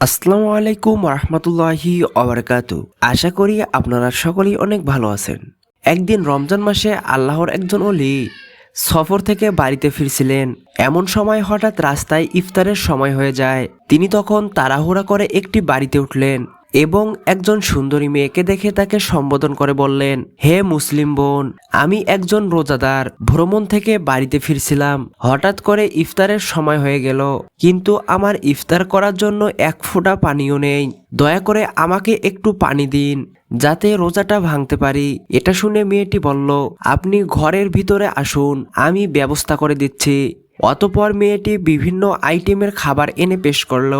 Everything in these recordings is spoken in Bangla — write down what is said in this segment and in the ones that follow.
আসসালামু আলাইকুম রহমতুল্লাহি অবরকাত আশা করি আপনারা সকলেই অনেক ভালো আছেন। একদিন রমজান মাসে আল্লাহর একজন অলি সফর থেকে বাড়িতে ফিরছিলেন। এমন সময় হঠাৎ রাস্তায় ইফতারের সময় হয়ে যায়। তিনি তখন তাড়াহুড়া করে একটি বাড়িতে উঠলেন। এবং একজন সুন্দরী মেয়েকে দেখে তাকে সম্বোধন করে বললেন, হে মুসলিম বোন, আমি একজন রোজাদার। ভ্রমণ থেকে বাড়িতে ফিরছিলাম। হঠাৎ করে ইফতারের সময় হয়ে গেল। কিন্তু আমার ইফতার করার জন্য এক ফোঁটা পানিও নেই। দয়া করে আমাকে একটু পানি দিন, যাতে রোজাটা ভাঙতে পারি। এটা শুনে মেয়েটি বলল, আপনি ঘরের ভিতরে আসুন, আমি ব্যবস্থা করে দিচ্ছি। অতপর মেয়েটি বিভিন্ন আইটেমের খাবার এনে পেশ করল।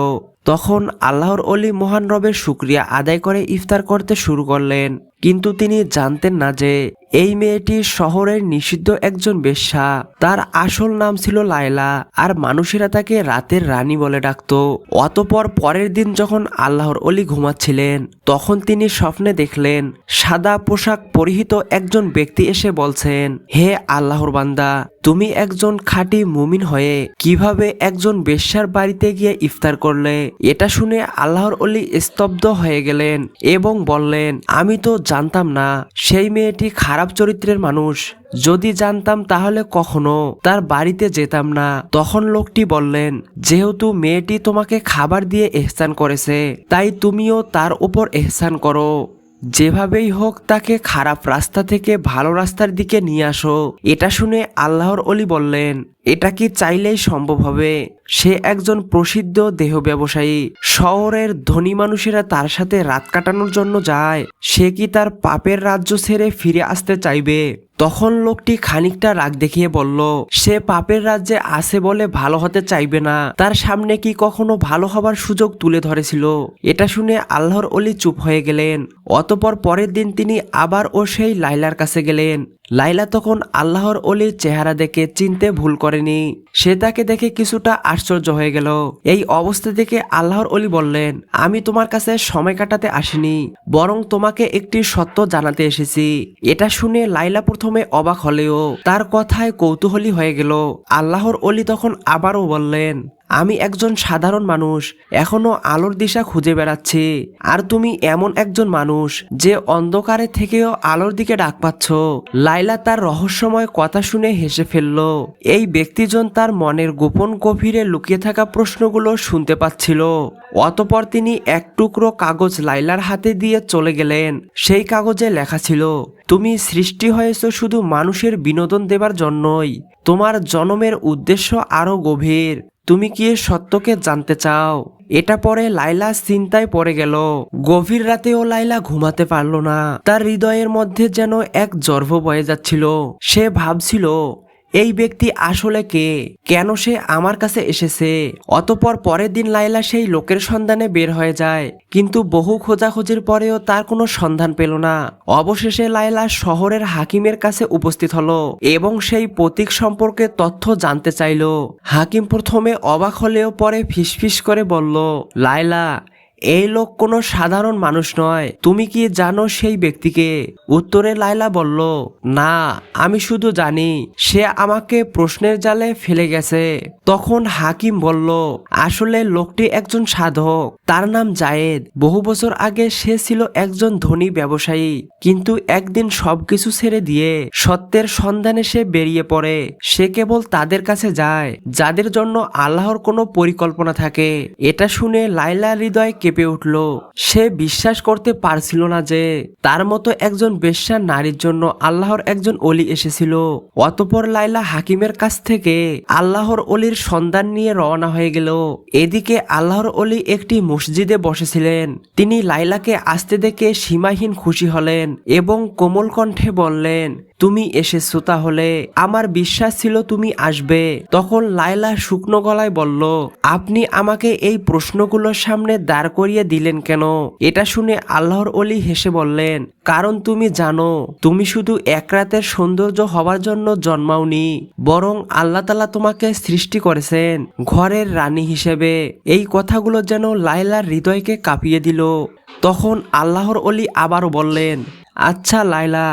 তখন আল্লাহর অলি মহান রবের শুক্রিয়া আদায় করে ইফতার করতে শুরু করলেন। কিন্তু তিনি জানতেন না যে এই মেয়েটি শহরের নিষিদ্ধ একজন বেশ্যা। তার আসল নাম ছিল লায়লা, আর মানুষেরা তাকে রাতের রানী বলে ডাকতো। অতপর পরের দিন যখন আল্লাহর অলি ঘুমাচ্ছিলেন, তখন তিনি স্বপ্নে দেখলেন, সাদা পোশাক পরিহিত একজন ব্যক্তি এসে বলছেন, হে আল্লাহর বান্দা, তুমি একজন খাঁটি মুমিন হয়ে কীভাবে একজন বেশ্যার বাড়িতে গিয়ে ইফতার করলে? এটা শুনে আল্লাহর অলি স্তব্ধ হয়ে গেলেন এবং বললেন, আমি তো জানতাম না, সেই মেয়েটি খারাপ চরিত্রের মানুষ। যদি জানতাম তাহলে কখনো তার বাড়িতে যেতাম না। তখন লোকটি বললেন, যেহেতু মেয়েটি তোমাকে খাবার দিয়ে এহসান করেছে, তাই তুমিও তার উপর এহসান করো। যেভাবেই হোক তাকে খারাপ রাস্তা থেকে ভালো রাস্তার দিকে নিয়ে আসো। এটা শুনে আল্লাহর অলি বললেন এটা কি চাইলেই সম্ভব হবে? সে একজন প্রসিদ্ধ দেহ ব্যবসায়ী। শহরের ধনী মানুষেরা তার সাথে রাত কাটানোর জন্য যায়। সে কি তার পাপের রাজ্য ছেড়ে ফিরে আসতে চাইবে? তখন লোকটি খানিকটা রাগ দেখিয়ে বলল, সে পাপের রাজ্যে আছে বলে ভালো হতে চাইবে না। তার সামনে কি কখনো ভালো হবার সুযোগ তুলে ধরেছিল? এটা শুনে আল্লাহর অলি চুপ হয়ে গেলেন। অতপর পরের দিন তিনি আবার ও সেই লাইলার কাছে গেলেন। লাইলা তখন আল্লাহর অলির চেহারা দেখে চিনতে ভুল করেনি। সে তাকে দেখে কিছুটা আশ্চর্য হয়ে গেল। এই অবস্থা দেখে আল্লাহর অলি বললেন, আমি তোমার কাছে সময় কাটাতে আসিনি, বরং তোমাকে একটি সত্য জানাতে এসেছি। এটা শুনে লাইলা প্রথমে অবাক হলেও তার কথায় কৌতূহলী হয়ে গেল। আল্লাহর অলি তখন আবারও বললেন আমি একজন সাধারণ মানুষ, এখনও আলোর দিশা খুঁজে বেড়াচ্ছি। আর তুমি এমন একজন মানুষ যে অন্ধকারে থেকেও আলোর দিকে ডাক পাচ্ছ। লাইলা তার রহস্যময় কথা শুনে হেসে ফেলল। এই ব্যক্তিজন তার মনের গোপন গভীরে লুকিয়ে থাকা প্রশ্নগুলো শুনতে পাচ্ছিল। অতপর তিনি এক টুকরো কাগজ লাইলার হাতে দিয়ে চলে গেলেন। সেই কাগজে লেখা ছিল, তুমি সৃষ্টি হয়েছ শুধু মানুষের বিনোদন দেবার জন্যই। তোমার জনমের উদ্দেশ্য আরও গভীর। তুমি কি সত্যকে জানতে চাও? এটা পরে লাইলা চিন্তায় পড়ে গেল। গভীর রাতেও লাইলা ঘুমাতে পারল না। তার হৃদয়ের মধ্যে যেন এক জর্ভ বয়ে যাচ্ছিল। সে ভাবছিল এই ব্যক্তি আসলে কে? কেন সে আমার কাছে এসেছে? অতপর পরের দিন লাইলা সেই লোকের সন্ধানে বের হয়ে যায়। কিন্তু বহু খোঁজাখুঁজির পরেও তার কোনো সন্ধান পেল না। অবশেষে লাইলা শহরের হাকিমের কাছে উপস্থিত হলো এবং সেই প্রতীক সম্পর্কে তথ্য জানতে চাইল। হাকিম প্রথমে অবাক হলেও পরে ফিসফিস করে বলল লাইলা এই লোক কোনো সাধারণ মানুষ নয়। তুমি কি জানো সেই ব্যক্তিকে? উত্তরে লাইলা বলল, না, আমি শুধু জানি, সে আমাকে প্রশ্নের জালে ফেলে গেছে। তখন হাকিম বলল, আসলে লোকটি একজন সাধক। তার নাম জায়েদ। বহু বছর আগে সে ছিল একজন ধনী ব্যবসায়ী। কিন্তু একদিন সবকিছু ছেড়ে দিয়ে সত্যের সন্ধানে সে বেরিয়ে পড়ে। সে কেবল তাদের কাছে যায়, যাদের জন্য আল্লাহর কোনো পরিকল্পনা থাকে। এটা শুনে লাইলা হৃদয় কেঁপে উঠল। সে বিশ্বাস করতে পারছিল না যে তার মতো একজন বেশ্যা নারীর জন্য আল্লাহর একজন অলি এসেছিল। অতপর লাইলা হাকিমের কাছ থেকে আল্লাহর অলির সন্ধান নিয়ে রওনা হয়ে গেল। এদিকে আল্লাহর অলি একটি মসজিদে বসেছিলেন। তিনি লাইলাকে আসতে দেখে সীমাহীন খুশি হলেন এবং কোমল কণ্ঠে বললেন তুমি এসেছ তাহলে। আমার বিশ্বাস ছিল তুমি আসবে। তখন লাইলা শুকনো গলায় বলল, আপনি আমাকে এই প্রশ্নগুলোর সামনে দাঁড় করিয়ে দিলেন কেন? এটা শুনে আল্লাহর অলি হেসে বললেন, কারণ তুমি জানো, তুমি শুধু এক রাতের সৌন্দর্য হওয়ার জন্য জন্মাওনি, বরং আল্লাহ তালা তোমাকে সৃষ্টি করেছেন ঘরের রানী হিসেবে। এই কথাগুলো যেন লাইলার হৃদয়কে কাঁপিয়ে দিল। তখন আল্লাহর অলি আবারও বললেন আচ্ছা লাইলা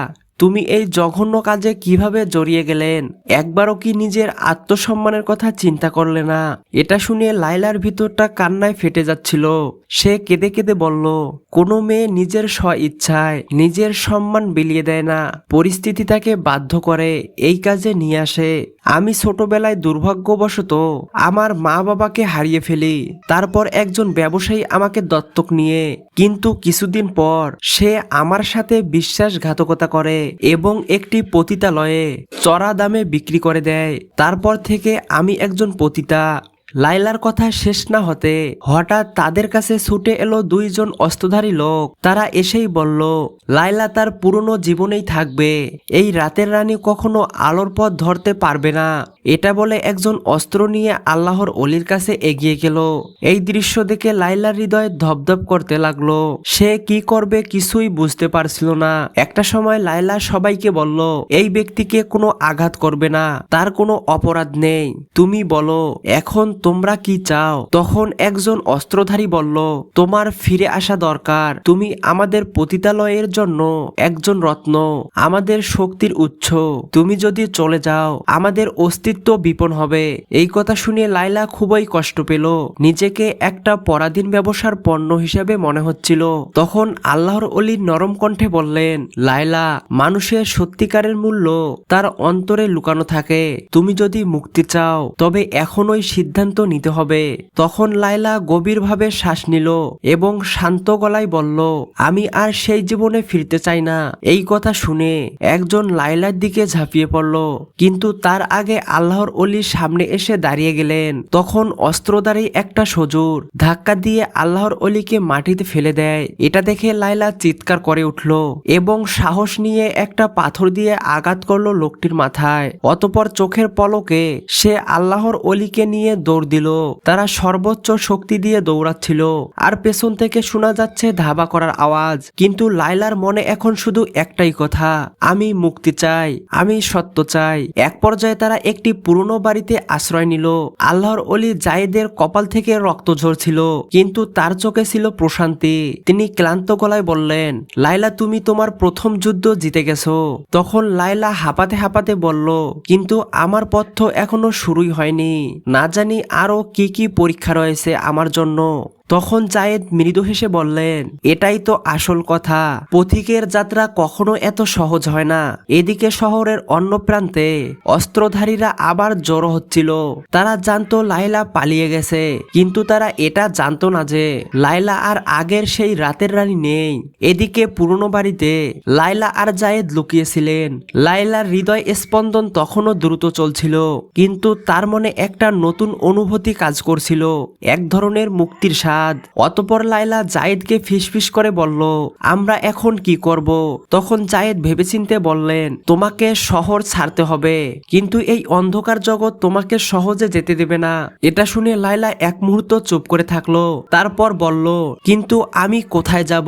তুমি এই জঘন্য কাজে কীভাবে জড়িয়ে গেলেন? একবারও কি নিজের আত্মসম্মানের কথা চিন্তা করলে না? এটা শুনে লাইলার ভিতরটা কান্নায় ফেটে যাচ্ছিল। সে কেঁদে কেঁদে বলল, কোনো মেয়ে নিজের স্ব ইচ্ছায় নিজের সম্মান বিলিয়ে দেয় না। পরিস্থিতি তাকে বাধ্য করে। এই কাজে নিয়ে আসে। আমি ছোটবেলায় দুর্ভাগ্যবশত আমার মা বাবাকে হারিয়ে ফেলি। তারপর একজন ব্যবসায়ী আমাকে দত্তক নিয়ে। কিন্তু কিছুদিন পর সে আমার সাথে বিশ্বাসঘাতকতা করে এবং একটি পতিতালয়ে চড়া দামে বিক্রি করে দেয়। তারপর থেকে আমি একজন পতিতা। লাইলার কথা শেষ না হতে হঠাৎ তাদের কাছে ছুটে এলো দুইজন অস্ত্রধারী লোক। তারা এসেই বলল লাইলা তার পুরনো জীবনেই থাকবে। এই রাতের রানী কখনো আলোর পথ ধরতে পারবে না। এটা বলে একজন অস্ত্র নিয়ে আল্লাহর অলির কাছে এগিয়ে গেল। এই দৃশ্য দেখে লাইলার হৃদয় ধপধপ করতে লাগল। সে কি করবে কিছুই বুঝতে পারছিল না। একটা সময় লাইলা সবাইকে বলল, এই ব্যক্তিকে কোনো আঘাত করবে না। তার কোনো অপরাধ নেই। তুমি বলো, এখন তোমরা কি চাও? তখন একজন অস্ত্রধারী বলল, তোমার ফিরে আসা দরকার। তুমি আমাদের পতিতালয়ের জন্য একজন রত্ন, আমাদের শক্তির উৎস। তুমি যদি চলে যাও, আমাদের অস্তিত্ব বিপন হবে। এই কথা শুনে লাইলা খুবই কষ্ট পেল। নিজেকে একটা পরাধীন ব্যবসার পণ্য হিসেবে মনে হচ্ছিল। তখন আল্লাহর অলি নরম কণ্ঠে বললেন লাইলা মানুষের সত্যিকারের মূল্য তার অন্তরে লুকানো থাকে। তুমি যদি মুক্তি চাও, তবে এখনই সিদ্ধান্ত নিতে হবে। তখন লাইলা গভীরভাবে শ্বাস নিল এবং শান্ত গলায় বলল, আমি আর সেই জীবনে ফিরতে চাই না। এই কথা শুনে একজন লাইলার দিকে ঝাঁপিয়ে পড়ল। কিন্তু তার আগে আল্লাহর অলির সামনে এসে দাঁড়িয়ে গেলেন। তখন অস্ত্রধারী একটা সজুর ধাক্কা দিয়ে আল্লাহর অলিকে মাটিতে ফেলে দেয়। এটা দেখে লাইলা চিৎকার করে উঠল এবং সাহস নিয়ে একটা পাথর দিয়ে আঘাত করল লোকটির মাথায়। অতপর চোখের পলকে সে আল্লাহর অলিকে নিয়ে দৌড় দিল। তারা সর্বোচ্চ শক্তি দিয়ে দৌড়াচ্ছিল। আর পেছন থেকে শোনা যাচ্ছে ধাবা করার আওয়াজ। কিন্তু লাইলার মনে এখন শুধু একটাই কথা, আমি মুক্তি চাই, আমি সত্য চাই। এক পর্যায়ে তারা একটি পুরনো বাড়িতে আশ্রয় নিল। আল্লাহর অলি জায়েদের কপাল থেকে রক্ত ঝরছিল, কিন্তু তার চোখে ছিল প্রশান্তি। তিনি ক্লান্ত গলায় বললেন লাইলা তুমি তোমার প্রথম যুদ্ধ জিতে গেছো। তখন লাইলা হাঁপাতে হাঁপাতে বলল, কিন্তু আমার পথ এখনও শুরুই হয়নি। না জানি আরও কি কি পরীক্ষা রয়েছে আমার জন্য? তখন জায়েদ মৃদু হেসে বললেন, এটাই তো আসল কথা। পথিকের যাত্রা কখনো এত সহজ হয় না। এদিকে শহরের অন্য প্রান্তে অস্ত্রধারীরা আবার জড়ো হচ্ছিল। তারা জানতো লাইলা পালিয়ে গেছে। কিন্তু তারা এটা জানতো না যে লাইলা আর আগের সেই রাতের রানী নেই। এদিকে পুরনো বাড়িতে লাইলা আর জায়েদ লুকিয়েছিলেন। লাইলার হৃদয় স্পন্দন তখনও দ্রুত চলছিল। কিন্তু তার মনে একটা নতুন অনুভূতি কাজ করছিল। এক ধরনের মুক্তির স্বাদ। অতপর লাইলা জায়েদকে ফিসফিস করে বলল, আমরা এখন কি করব? তখন জায়েদ ভেবেচিন্তে বললেন, তোমাকে শহর ছাড়তে হবে, কিন্তু এই অন্ধকার জগৎ তোমাকে সহজে যেতে দেবে না। এটা শুনে লাইলা এক মুহূর্ত চুপ করে থাকল, তারপর বলল, কিন্তু আমি কোথায় যাব?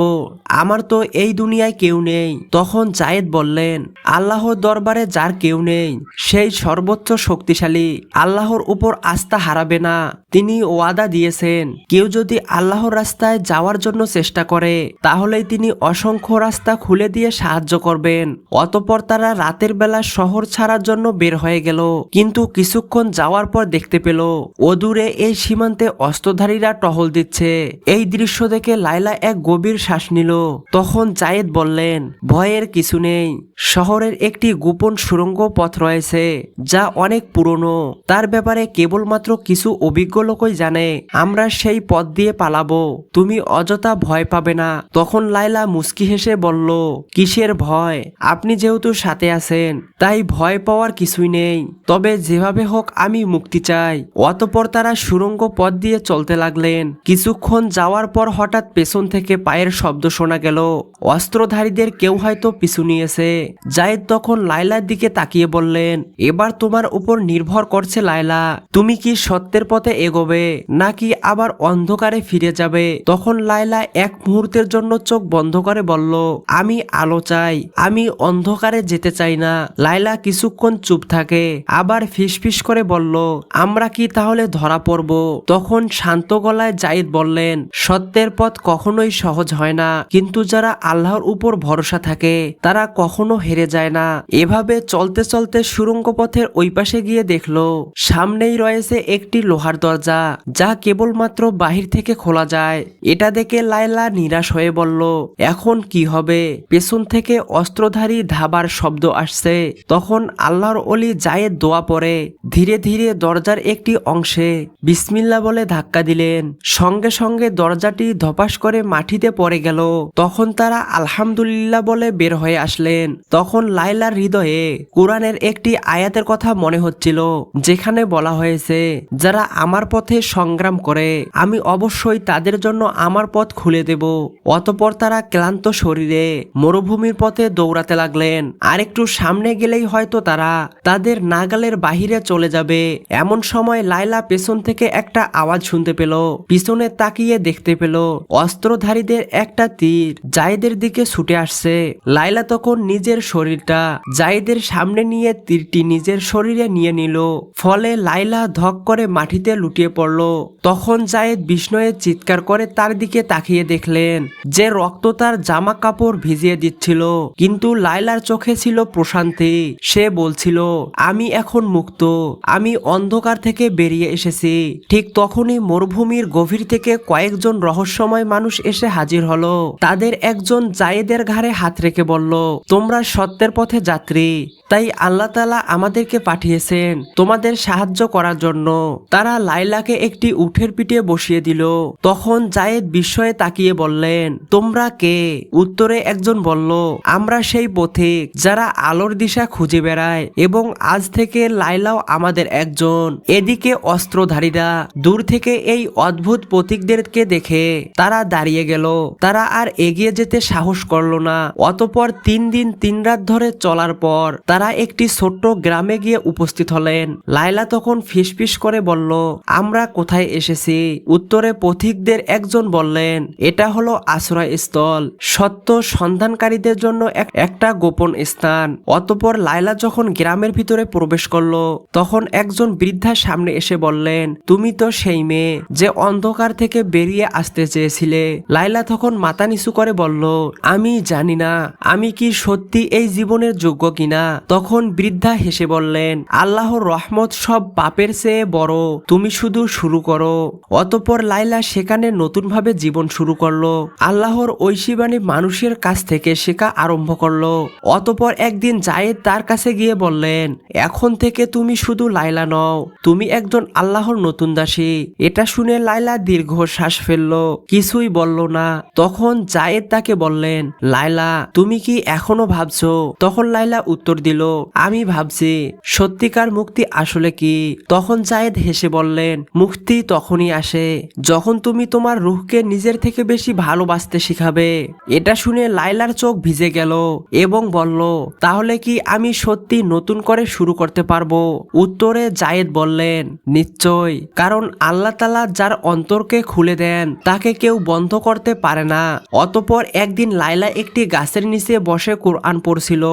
আমার তো এই দুনিয়ায় কেউ নেই। তখন জায়েদ বললেন, আল্লাহর দরবারে যার কেউ নেই, সেই সর্বোচ্চ শক্তিশালী। আল্লাহর উপর আস্থা হারাবে না। তিনি ওয়াদা দিয়েছেন, কেউ যদি আল্লাহর রাস্তায় যাওয়ার জন্য চেষ্টা করে, তাহলেই তিনি অসংখ্য রাস্তা খুলে দিয়ে সাহায্য করবেন। অতপর তারা রাতের বেলা শহর ছাড়ার জন্য বের হয়ে গেল, কিন্তু কিছুক্ষণ যাওয়ার পর দেখতে পেল, অদূরে এই সীমান্তে অস্ত্রধারীরা টহল দিচ্ছে। এই দৃশ্য দেখে লাইলা এক গভীর শ্বাস নিল। তখন জায়েদ বললেন, ভয়ের কিছু নেই। শহরের একটি গোপন সুড়ঙ্গ পথ রয়েছে, যা অনেক পুরনো। তার ব্যাপারে কেবলমাত্র কিছু অভিজ্ঞ লোকই জানে। আমরা সেই পথ দিয়ে পালাবো। তুমি অযথা ভয় পাবে না। তখন লাইলা মুস্কি হেসে বলল, কিসের ভয়? আপনি যেহেতু সাথে আছেন, তাই ভয় পাওয়ার কিছুই নেই। তবে যেভাবে হোক আমি মুক্তি চাই। অতপর তারা সুড়ঙ্গ পথ দিয়ে চলতে লাগলেন। কিছুক্ষণ যাওয়ার পর হঠাৎ পেছন থেকে পায়ের শব্দ শোনা গেল। অস্ত্রধারীদের কেউ হয়তো পিছু নিয়েছে। জায়েদ তখন লাইলার দিকে তাকিয়ে বললেন, এবার তোমার উপর নির্ভর করছে লাইলা তুমি কি সত্যের পথে এগোবে, নাকি আবার অন্ধকারে অন্ধকারে ফিরে যাবে। তখন লাইলা এক মুহূর্তের জন্য চোখ বন্ধ করে বলল, আমি আলো চাই, আমি অন্ধকারে যেতে চাই না। লাইলা কিছুক্ষণ চুপ থাকে, আবার ফিসফিস করে বলল, আমরা কি তাহলে ধরা পড়ব? তখন শান্ত গলায় জাইদ বললেন, সত্যের পথ কখনোই সহজ হয় না। কিন্তু যারা আল্লাহর উপর ভরসা থাকে, তারা কখনো হেরে যায় না। এভাবে চলতে চলতে সুরঙ্গ পথের ওই পাশে গিয়ে দেখল, সামনেই রয়েছে একটি লোহার দরজা, যা কেবলমাত্র বাহির থেকে খোলা যায়। এটা দেখে লাইলা নিরাশ হয়ে বলল, এখন কি হবে? পেছন থেকে অস্ত্রধারী ধাবার শব্দ আসছে। তখন আল্লাহর অলি জায়েদ দোয়া পড়ে। ধীরে ধীরে দরজার একটি অংশে বিসমিল্লা বলে ধাক্কা দিলেন। সঙ্গে সঙ্গে দরজাটি ধপাস করে মাটিতে পড়ে গেল। তখন তারা আলহামদুলিল্লাহ বলে বের হয়ে আসলেন। তখন লাইলার হৃদয়ে কোরআনের একটি আয়াতের কথা মনে হচ্ছিল, যেখানে বলা হয়েছে, যারা আমার পথে সংগ্রাম করে, আমি অবশ্যই তাদের জন্য আমার পথ খুলে দেব। অতপর তারা ক্লান্ত শরীরে মরুভূমির পথে দৌড়াতে লাগলেন। আর একটু সামনে গেলেই হয়তো তারা তাদের নাগালের বাহিরে চলে যাবে। এমন সময় লাইলা পেছন থেকে একটা আওয়াজ শুনতে পেল। পিছনে তাকিয়ে দেখতে পেল অস্ত্রধারীদের একটা তীর জায়েদের দিকে ছুটে আসছে। লাইলা তখন নিজের শরীরটা জায়েদের সামনে নিয়ে তীরটি নিজের শরীরে নিয়ে নিল। ফলে লাইলা ধক করে মাটিতে লুটিয়ে পড়ল। তখন জায়েদ বিষ্ণয়ে চিৎকার করে তার দিকে তাকিয়ে দেখলেন যে রক্ত তার জামা কাপড় ভিজিয়ে দিচ্ছিল। কিন্তু লাইলার চোখে ছিল প্রশান্তি। সে বলছিল, আমি এখন মুক্ত। আমি অন্ধকার থেকে বেরিয়ে এসেছি। ঠিক তখনই মরুভূমির গভীর থেকে কয়েকজন রহস্যময় মানুষ এসে হাজির হলো। তাদের একজন জায়েদের ঘাড়ে হাত রেখে বলল, তোমরা সত্যের পথে যাত্রী। তাই আল্লাহ তালা আমাদেরকে পাঠিয়েছেন তোমাদের সাহায্য করার জন্য। তারা লাইলাকে একটি উঠের পিঠে বসিয়ে দিল। তখন জায়েদ বিস্ময়ে তাকিয়ে বললেন, তোমরা কে? উত্তরে একজন বলল, আমরা সেই পথিক যারা আলোর দিশা খুঁজে বেড়ায় এবং আজ থেকে লাইলাও আমাদের একজন। এদিকে অস্ত্রধারীরা দূর থেকে এই অদ্ভুত প্রতীকদেরকে দেখে তারা দাঁড়িয়ে গেল। তারা আর এগিয়ে যেতে সাহস করল না। অতপর তিন দিন তিন রাত ধরে চলার পর তারা একটি ছোট্ট গ্রামে গিয়ে উপস্থিত হলেন। লাইলা তখন ফিসফিস করে বলল, আমরা কোথায় এসেছি? উত্তরে পথিকদের একজন বললেন, এটা হলো আশ্রয় স্থল সত্য সন্ধানকারীদের জন্য একটা গোপন স্থান। অতপর লাইলা যখন গ্রামের ভিতরে প্রবেশ করল, তখন একজন বৃদ্ধা সামনে এসে বললেন, তুমি তো সেই মেয়ে যে অন্ধকার থেকে বেরিয়ে আসতে চেয়েছিলে। লাইলা তখন মাথা নিচু করে বলল, আমি জানি না, আমি কি সত্যি এই জীবনের যোগ্য কিনা? তখন বৃদ্ধা হেসে বললেন, আল্লাহর রহমত সব পাপের চেয়ে বড়, তুমি শুধু শুরু করো। অতপর লাইলা সেখানে নতুনভাবে জীবন শুরু করল। আল্লাহর ঐশীবাণী মানুষের কাছ থেকে শেখা আরম্ভ করল। অতপর একদিন জায়েদ তার কাছে গিয়ে বললেন, এখন থেকে তুমি শুধু লাইলা নও, তুমি একজন আল্লাহর নতুন দাসী। এটা শুনে লাইলা দীর্ঘ শ্বাস ফেলল, কিছুই বলল না। তখন জায়েদ তাকে বললেন লাইলা তুমি কি এখনও ভাবছ? তখন লাইলা উত্তর দিল, আমি ভাবছি, সত্যিকার মুক্তি আসলে কি? তখন জায়েদ হেসে বললেন, মুক্তি তখনই আসে যখন তুমি তোমার রুহকে নিজের থেকে বেশি ভালোবাসতে শিখাবে। এটা শুনে লাইলার চোখ ভিজে গেল এবং বলল, তাহলে কি আমি সত্যি নতুন করে শুরু করতে পারব? উত্তরে জায়েদ বললেন, নিশ্চয়, কারণ আল্লাহ তালা যার অন্তরকে খুলে দেন, তাকে কেউ বন্ধ করতে পারে না। অতপর একদিন লাইলা একটি গাছের নিচে বসে কোরআন পড়ছিল।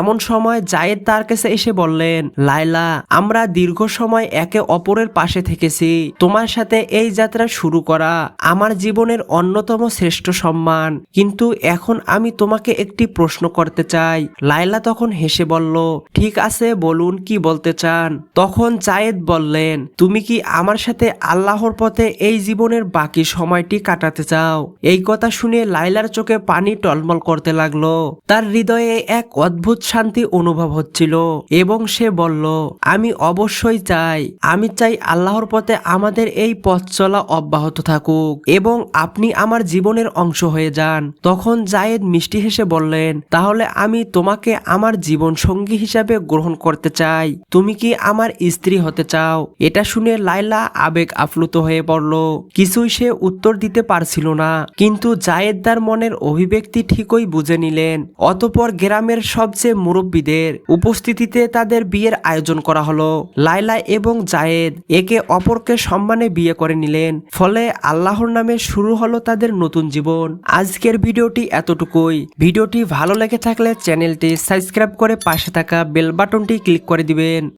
এমন সময় জায়েদ তার কাছে এসে বললেন লাইলা আমরা দীর্ঘ সময় একে অপরের পাশে থেকেছি। তোমার সাথে এই যাত্রা শুরু করা আমার জীবনের অন্যতম শ্রেষ্ঠ সম্মান। কিন্তু এখন আমি তোমাকে একটি প্রশ্ন করতে চাই। লাইলা তখন হেসে বলল, ঠিক আছে, বলুন কি বলতে চান? তখন জায়েদ বললেন, তুমি কি আমার সাথে আল্লাহর পথে এই জীবনের বাকি সময়টি কাটাতে চাও? এই কথা শুনে লাইলার চোখে পানি টলমল করতে লাগল। তার হৃদয়ে এক অদ্ভুত শান্তি অনুভব হচ্ছিল এবং সে বলল, আমি অবশ্যই চাই। আমি চাই আল্লাহর পথে আমাদের এই পথ চলা অব্যাহত থাকুক এবং আপনি আমার জীবনের অংশ হয়ে যান। তখন জায়েদ মিষ্টি হেসে বললেন, তাহলে আমি তোমাকে আমার জীবন সঙ্গী হিসাবে গ্রহণ করতে চাই। তুমি কি আমার স্ত্রী হতে চাও। এটা শুনে লাইলা আবেগ আপ্লুত হয়ে পড়ল। কিছুই সে উত্তর দিতে পারছিল না। কিন্তু জায়েদদার মনের অভিব্যক্তি ঠিকই বুঝে নিলেন। অতপর গ্রামের সবচেয়ে মুরব্বীদের উপস্থিতিতে তাদের বিয়ের আয়োজন করা হলো। লাইলা এবং জায়েদ একে অপরকে সম্মানে বিয়ে করে নিলেন। ফলে আল্লাহর নামে শুরু হলো তাদের নতুন জীবন। আজকের ভিডিওটি এতটুকুই। ভিডিওটি ভালো লেগে থাকলে চ্যানেলটি সাবস্ক্রাইব করে পাশে থাকা বেল বাটনটি ক্লিক করে দিবেন।